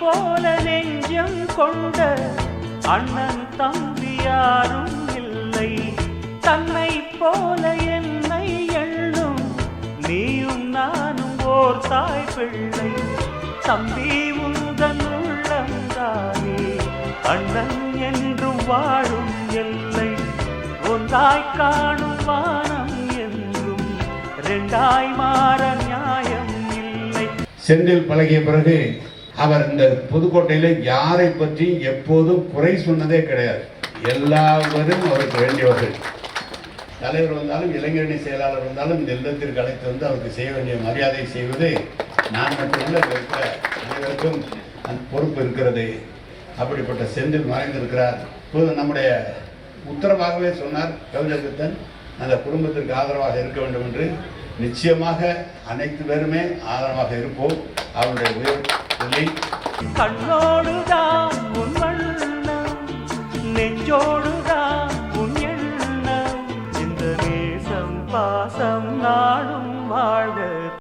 போல நெஞ்சம் கொண்ட அண்ணன் தம்பி யாரும் இல்லை. தன்னை போல என்னை எண்ணும் நீயும் நானும் ஓர் தாய் பிள்ளை. தம்பி உந்தன் உள்ளந்தானே அண்ணன் என்று வாழும் எல்லை. ஒன்றாய் காணும் வானம் என்றும் ரெண்டாய் மாற நியாயம் இல்லை. செந்தில் பழகிய பிறகு அவர் இந்த புதுக்கோட்டையில யாரை பற்றி எப்போதும் குறை சொன்னதே கிடையாது. எல்லாவரும் அவருக்கு வேண்டியவர்கள். தலைவர் வந்தாலும் இளைஞரணி செயலாளர் வந்தாலும் இந்த இல்லத்திற்கு அழைத்து வந்து அவருக்கு செய்ய வேண்டிய மரியாதை செய்வது நான் மட்டுமல்ல இருக்கிற அனைவருக்கும் அந்த பொறுப்பு இருக்கிறது. அப்படிப்பட்ட செந்தில் மறைந்திருக்கிறார். இப்போது நம்முடைய உத்தரவாகவே சொன்னார் கவிஞர் அந்த குடும்பத்திற்கு ஆதரவாக இருக்க வேண்டும் என்று. நிச்சயமாக அனைத்து பேருமே ஆதரவாக இருப்போம். அவருடைய உயர் கண்ணோடுதான் உன் வண்ணம் நெஞ்சோடுதான் உன் எண்ணம். இந்த நேசம் பாசம் நாடும் வாழ்க.